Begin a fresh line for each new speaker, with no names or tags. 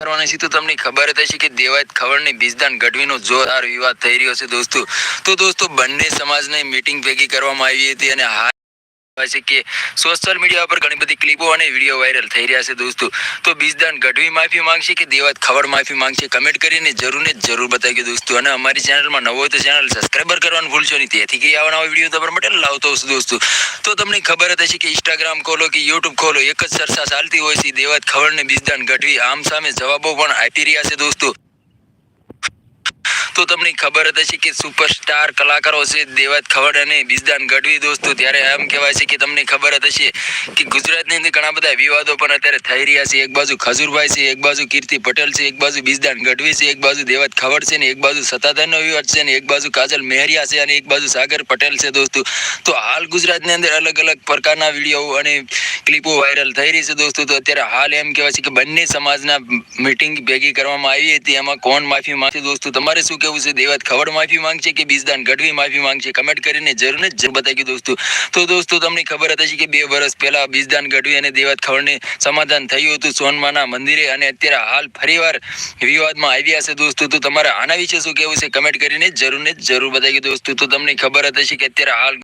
કરવાની તો તમને ખબર જ હશે કે દેવાયત ખવડની બીજદાન ગઢવીનો જોરદાર વિવાદ થઈ રહ્યો છે દોસ્તો. તો દોસ્તો બંને સમાજને મીટિંગ ભેગી કરવામાં આવી હતી અને છે કે સોશિયલ મીડિયા પર ઘણી બધી ક્લિપો અને વીડિયો વાયરલ થઈ રહ્યા છે દોસ્તો. તો બીજદાન ગઢવી માફી માંગશે કે દેવાત ખવડ માફી માંગશે? કમેન્ટ કરીને જરૂર ને જરૂર બતાવજો દોસ્તો. અને અમારી ચેનલમાં નવો હોય તો ચેનલ સબસ્ક્રાઈબર કરવાનું ભૂલશો નહીં. તેથી કે આવા નવા વીડિયો તમારા માટે લાવતો હશે દોસ્તો. તો તમને ખબર જ હશે કે ઇન્સ્ટાગ્રામ ખોલો કે યુટ્યુબ ખોલો, એક જ ચર્ચા ચાલતી હોય છે. દેવાત ખવડ ને બીજદાન ગઢવી આમ સામે જવાબો પણ આપી રહ્યા છે દોસ્તો. તો તમને ખબર જ હશે કે સુપરસ્ટાર કલાકારો છે દેવાત ખવડ અને બીજદાન ગઢવી દોસ્તો, ત્યારે એમ કહેવાય છે કે તમને ખબર જ હશે કે ગુજરાતની અંદર ઘણા બધા વિવાદો પણ અત્યારે થઈ રહ્યા છે. એક બાજુ ખજુરભાઈ છે, એક બાજુ કીર્તિ પટેલ છે, એક બાજુ બીજદાન ગઢવી છે, એક બાજુ દેવાત ખવડ છે ને એક બાજુ સત્તાધારનો વિવાદ છે ને એક બાજુ કાજલ મહેરિયા છે અને એક બાજુ સાગર પટેલ છે દોસ્તો. તો હાલ ગુજરાતની અંદર અલગ અલગ પ્રકારના વીડિયો અને ક્લિપો વાયરલ થઈ રહી છે દોસ્તો. તો અત્યારે હાલ એમ કહેવાય છે કે બંને સમાજના મીટિંગ ભેગી કરવામાં આવી હતી. એમાં કોણ માફી માંગશે દોસ્તો? તમારે શું કહેવું છે? દેવાત ખવડ માફી માંગશે કે બીજદાન ગઢવી માફી માંગશે? કમેન્ટ કરીને જરૂર ને જરૂર બતાવી દોસ્તો. તો દોસ્તો, તમને ખબર હતી હશે કે બે વર્ષ પહેલા બીજદાન ગઢવી અને દેવાત ખવડને સમાધાન થયું હતું સોનમાના મંદિરે અને અત્યારે હાલ ફરીવાર વિવાદમાં આવ્યા છે દોસ્તો. તો તમારે આના વિશે શું કહેવું છે? કમેન્ટ કરીને જરૂર ને જરૂર બતાવી દોસ્તો. તો તમને ખબર જ હશે કે અત્યારે હાલ